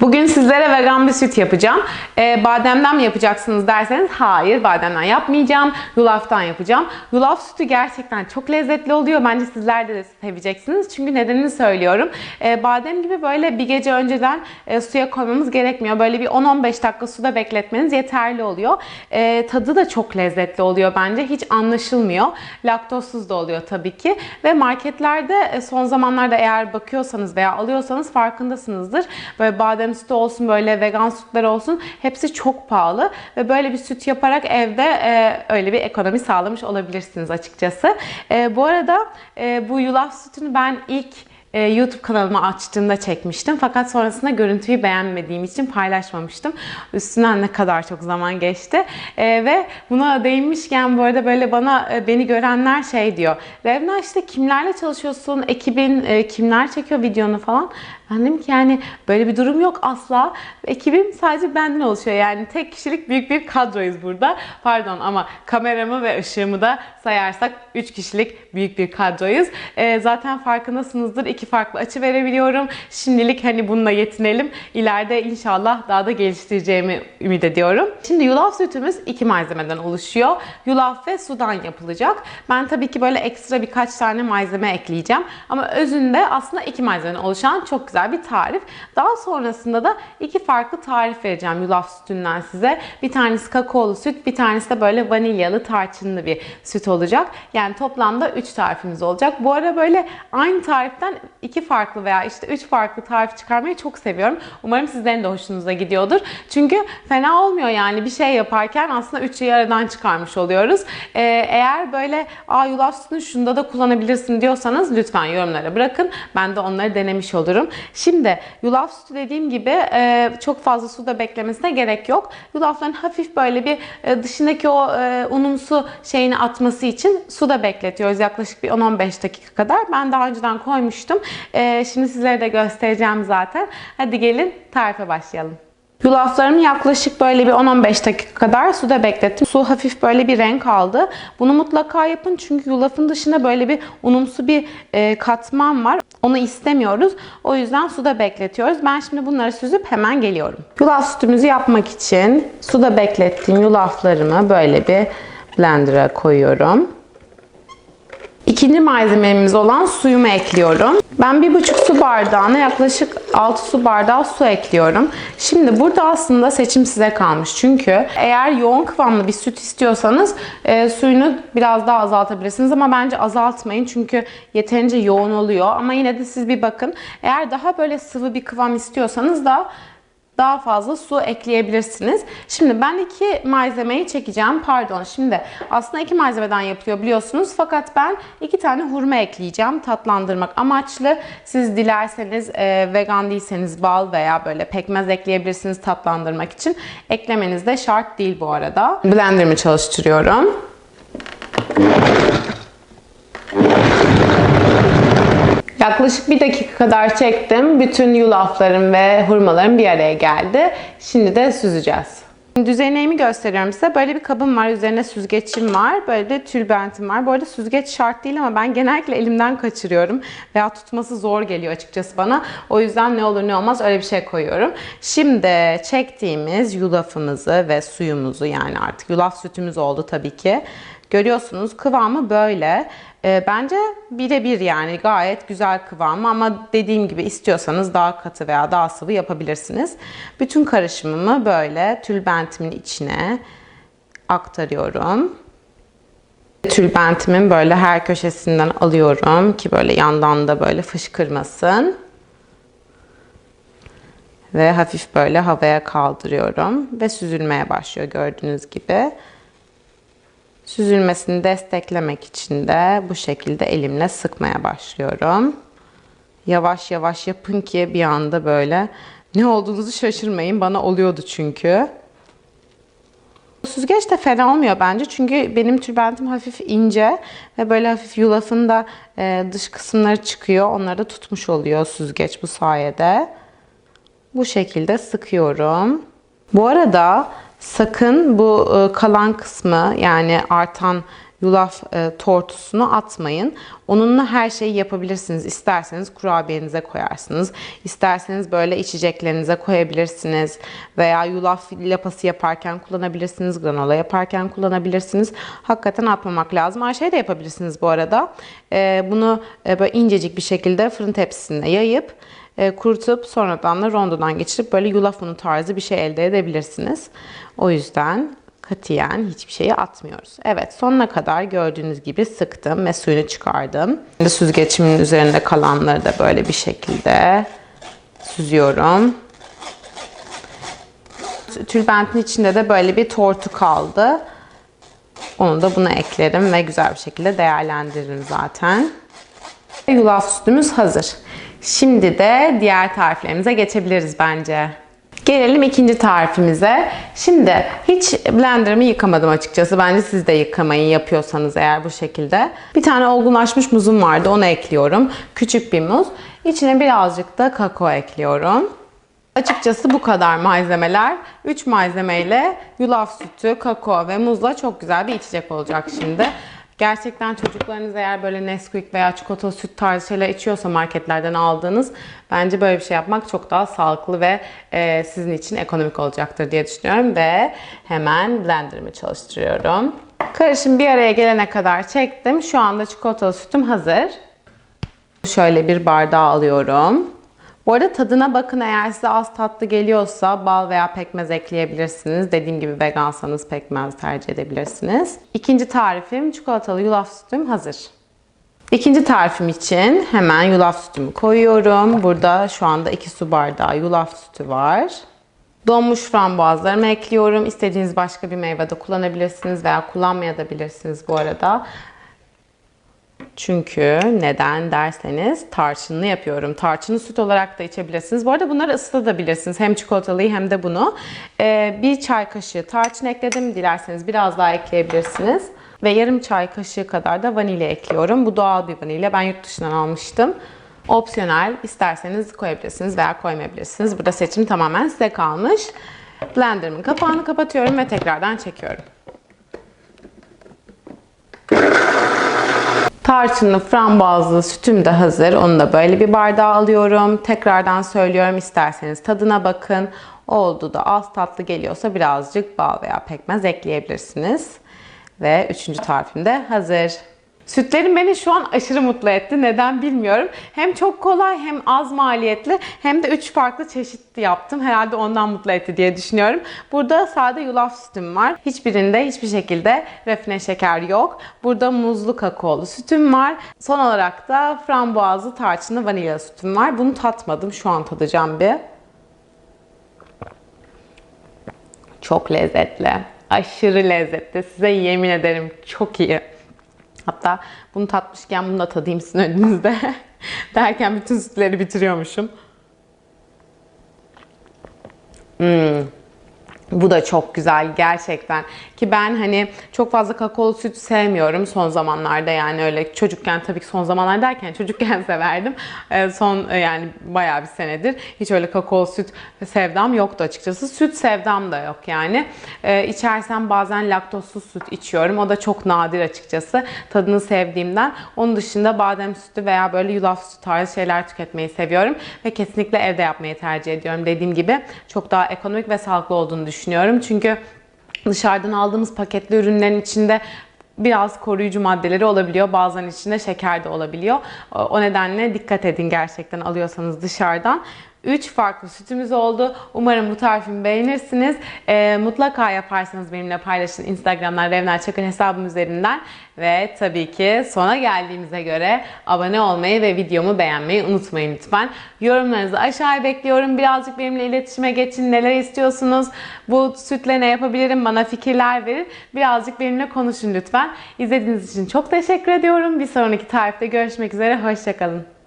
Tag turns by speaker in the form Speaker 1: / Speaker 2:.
Speaker 1: Bugün sizlere vegan bir süt yapacağım. Ee, bademden mi yapacaksınız derseniz hayır bademden yapmayacağım. Yulaftan yapacağım. Yulaf sütü gerçekten çok lezzetli oluyor. Bence sizler de seveceksiniz. Çünkü nedenini söylüyorum. Ee, badem gibi böyle bir gece önceden e, suya koymamız gerekmiyor. Böyle bir 10-15 dakika suda bekletmeniz yeterli oluyor. Ee, tadı da çok lezzetli oluyor bence. Hiç anlaşılmıyor. Laktozsuz da oluyor tabii ki. Ve marketlerde e, son zamanlarda eğer bakıyorsanız veya alıyorsanız farkındasınızdır. Böyle badem sütü olsun, böyle vegan sütler olsun hepsi çok pahalı. Ve böyle bir süt yaparak evde e, öyle bir ekonomi sağlamış olabilirsiniz açıkçası. E, bu arada e, bu yulaf sütünü ben ilk e, YouTube kanalımı açtığımda çekmiştim. Fakat sonrasında görüntüyü beğenmediğim için paylaşmamıştım. Üstünden ne kadar çok zaman geçti. E, ve buna değinmişken bu arada böyle bana e, beni görenler şey diyor. Revna işte kimlerle çalışıyorsun? Ekibin e, kimler çekiyor videonu falan? Ben dedim ki yani böyle bir durum yok asla. Ekibim sadece benden oluşuyor. Yani tek kişilik büyük bir kadroyuz burada. Pardon ama kameramı ve ışığımı da sayarsak 3 kişilik büyük bir kadroyuz. Ee, zaten farkındasınızdır. iki farklı açı verebiliyorum. Şimdilik hani bununla yetinelim. İleride inşallah daha da geliştireceğimi ümit ediyorum. Şimdi yulaf sütümüz iki malzemeden oluşuyor. Yulaf ve sudan yapılacak. Ben tabii ki böyle ekstra birkaç tane malzeme ekleyeceğim. Ama özünde aslında iki malzemeden oluşan çok güzel bir tarif. Daha sonrasında da iki farklı tarif vereceğim yulaf sütünden size. Bir tanesi kakaolu süt, bir tanesi de böyle vanilyalı tarçınlı bir süt olacak. Yani toplamda 3 tarifimiz olacak. Bu ara böyle aynı tariften iki farklı veya işte 3 farklı tarif çıkarmayı çok seviyorum. Umarım sizlerin de hoşunuza gidiyordur. Çünkü fena olmuyor yani bir şey yaparken aslında 3 şeyi aradan çıkarmış oluyoruz. Ee, eğer böyle Aa, yulaf sütünü şunda da kullanabilirsin diyorsanız lütfen yorumlara bırakın. Ben de onları denemiş olurum. Şimdi yulaf sütü dediğim gibi e, çok fazla suda beklemesine gerek yok. Yulafların hafif böyle bir e, dışındaki o e, unumsu şeyini atması için suda bekletiyoruz. Yaklaşık bir 10-15 dakika kadar. Ben daha önceden koymuştum. E, şimdi sizlere de göstereceğim zaten. Hadi gelin tarife başlayalım. Yulaflarımı yaklaşık böyle bir 10-15 dakika kadar suda beklettim. Su hafif böyle bir renk aldı. Bunu mutlaka yapın çünkü yulafın dışında böyle bir unumsu bir e, katman var. Onu istemiyoruz. O yüzden suda bekletiyoruz. Ben şimdi bunları süzüp hemen geliyorum. Yulaf sütümüzü yapmak için suda beklettiğim yulaflarımı böyle bir blender'a koyuyorum. İkinci malzememiz olan suyumu ekliyorum. Ben bir buçuk su bardağına yaklaşık 6 su bardağı su ekliyorum. Şimdi burada aslında seçim size kalmış. Çünkü eğer yoğun kıvamlı bir süt istiyorsanız e, suyunu biraz daha azaltabilirsiniz. Ama bence azaltmayın çünkü yeterince yoğun oluyor. Ama yine de siz bir bakın. Eğer daha böyle sıvı bir kıvam istiyorsanız da daha fazla su ekleyebilirsiniz. Şimdi ben iki malzemeyi çekeceğim. Pardon şimdi aslında iki malzemeden yapılıyor biliyorsunuz. Fakat ben iki tane hurma ekleyeceğim tatlandırmak amaçlı. Siz dilerseniz e, vegan değilseniz bal veya böyle pekmez ekleyebilirsiniz tatlandırmak için. Eklemeniz de şart değil bu arada. Blender'ımı çalıştırıyorum. Yaklaşık bir dakika kadar çektim. Bütün yulaflarım ve hurmalarım bir araya geldi. Şimdi de süzeceğiz. Düzeneğimi gösteriyorum size. Böyle bir kabım var. Üzerine süzgeçim var. Böyle de tülbentim var. Bu arada süzgeç şart değil ama ben genellikle elimden kaçırıyorum. Veya tutması zor geliyor açıkçası bana. O yüzden ne olur ne olmaz öyle bir şey koyuyorum. Şimdi çektiğimiz yulafımızı ve suyumuzu yani artık yulaf sütümüz oldu tabii ki. Görüyorsunuz kıvamı böyle. E, bence birebir yani gayet güzel kıvamı ama dediğim gibi istiyorsanız daha katı veya daha sıvı yapabilirsiniz. Bütün karışımımı böyle tülbentimin içine aktarıyorum. Tülbentimin böyle her köşesinden alıyorum ki böyle yandan da böyle fışkırmasın. Ve hafif böyle havaya kaldırıyorum ve süzülmeye başlıyor gördüğünüz gibi. Süzülmesini desteklemek için de bu şekilde elimle sıkmaya başlıyorum. Yavaş yavaş yapın ki bir anda böyle ne olduğunuzu şaşırmayın. Bana oluyordu çünkü. Süzgeç de fena olmuyor bence çünkü benim tülbentim hafif ince ve böyle hafif yulafın da e, dış kısımları çıkıyor. Onları da tutmuş oluyor süzgeç bu sayede. Bu şekilde sıkıyorum. Bu arada Sakın bu e, kalan kısmı yani artan yulaf e, tortusunu atmayın. Onunla her şeyi yapabilirsiniz. İsterseniz kurabiyenize koyarsınız. İsterseniz böyle içeceklerinize koyabilirsiniz. Veya yulaf lapası yaparken kullanabilirsiniz. Granola yaparken kullanabilirsiniz. Hakikaten atmamak lazım. Her şey de yapabilirsiniz bu arada. E, bunu böyle incecik bir şekilde fırın tepsisine yayıp kurutup sonradan da rondodan geçirip böyle yulaf unu tarzı bir şey elde edebilirsiniz. O yüzden katiyen hiçbir şeyi atmıyoruz. Evet sonuna kadar gördüğünüz gibi sıktım ve suyunu çıkardım. Şimdi süzgecimin üzerinde kalanları da böyle bir şekilde süzüyorum. Tülbentin içinde de böyle bir tortu kaldı. Onu da buna eklerim ve güzel bir şekilde değerlendiririm zaten. Yulaf sütümüz hazır. Şimdi de diğer tariflerimize geçebiliriz bence. Gelelim ikinci tarifimize. Şimdi hiç blenderımı yıkamadım açıkçası. Bence siz de yıkamayın yapıyorsanız eğer bu şekilde. Bir tane olgunlaşmış muzum vardı. Onu ekliyorum. Küçük bir muz. İçine birazcık da kakao ekliyorum. Açıkçası bu kadar malzemeler. 3 malzemeyle yulaf sütü, kakao ve muzla çok güzel bir içecek olacak şimdi. Gerçekten çocuklarınız eğer böyle Nesquik veya çikolatalı süt tarzı şeyler içiyorsa marketlerden aldığınız bence böyle bir şey yapmak çok daha sağlıklı ve e, sizin için ekonomik olacaktır diye düşünüyorum ve hemen blenderımı çalıştırıyorum. Karışım bir araya gelene kadar çektim. Şu anda çikolatalı sütüm hazır. Şöyle bir bardağı alıyorum. Bu arada tadına bakın eğer size az tatlı geliyorsa bal veya pekmez ekleyebilirsiniz. Dediğim gibi vegansanız pekmez tercih edebilirsiniz. İkinci tarifim çikolatalı yulaf sütüm hazır. İkinci tarifim için hemen yulaf sütümü koyuyorum. Burada şu anda 2 su bardağı yulaf sütü var. Donmuş frambuazlarımı ekliyorum. İstediğiniz başka bir meyve de kullanabilirsiniz veya kullanmayabilirsiniz bu arada. Çünkü neden derseniz tarçınlı yapıyorum. Tarçını süt olarak da içebilirsiniz. Bu arada bunları ısıtabilirsiniz. Hem çikolatalıyı hem de bunu. Ee, bir çay kaşığı tarçın ekledim. Dilerseniz biraz daha ekleyebilirsiniz. Ve yarım çay kaşığı kadar da vanilya ekliyorum. Bu doğal bir vanilya. Ben yurt dışından almıştım. Opsiyonel. isterseniz koyabilirsiniz veya koymayabilirsiniz. Burada seçim tamamen size kalmış. Blenderımın kapağını kapatıyorum ve tekrardan çekiyorum. Tarçınlı frambuazlı sütüm de hazır. Onu da böyle bir bardağa alıyorum. Tekrardan söylüyorum isterseniz tadına bakın. Oldu da az tatlı geliyorsa birazcık bal veya pekmez ekleyebilirsiniz. Ve üçüncü tarifim de hazır. Sütlerim beni şu an aşırı mutlu etti. Neden bilmiyorum. Hem çok kolay hem az maliyetli hem de 3 farklı çeşit yaptım. Herhalde ondan mutlu etti diye düşünüyorum. Burada sade yulaf sütüm var. Hiçbirinde hiçbir şekilde rafine şeker yok. Burada muzlu kakaolu sütüm var. Son olarak da frambuazlı tarçınlı vanilya sütüm var. Bunu tatmadım. Şu an tadacağım bir. Çok lezzetli. Aşırı lezzetli. Size yemin ederim çok iyi. Hatta bunu tatmışken bunu da tadayım sizin önünüzde. Derken bütün sütleri bitiriyormuşum. Hmm. Bu da çok güzel gerçekten. Ki ben hani çok fazla kakaolu süt sevmiyorum son zamanlarda yani öyle çocukken tabii ki son zamanlar derken çocukken severdim. Ee, son yani bayağı bir senedir hiç öyle kakaolu süt sevdam yoktu açıkçası. Süt sevdam da yok yani. Ee, içersem bazen laktozsuz süt içiyorum. O da çok nadir açıkçası. Tadını sevdiğimden. Onun dışında badem sütü veya böyle yulaf sütü tarzı şeyler tüketmeyi seviyorum. Ve kesinlikle evde yapmayı tercih ediyorum. Dediğim gibi çok daha ekonomik ve sağlıklı olduğunu düşünüyorum. Çünkü dışarıdan aldığımız paketli ürünlerin içinde biraz koruyucu maddeleri olabiliyor. Bazen içinde şeker de olabiliyor. O nedenle dikkat edin gerçekten alıyorsanız dışarıdan. 3 farklı sütümüz oldu. Umarım bu tarifimi beğenirsiniz. E, mutlaka yaparsanız benimle paylaşın Instagram'dan Revner Çakır hesabım üzerinden. Ve tabii ki sona geldiğimize göre abone olmayı ve videomu beğenmeyi unutmayın lütfen. Yorumlarınızı aşağıya bekliyorum. Birazcık benimle iletişime geçin. Neler istiyorsunuz? Bu sütle ne yapabilirim? Bana fikirler verin. Birazcık benimle konuşun lütfen. İzlediğiniz için çok teşekkür ediyorum. Bir sonraki tarifte görüşmek üzere. Hoşçakalın.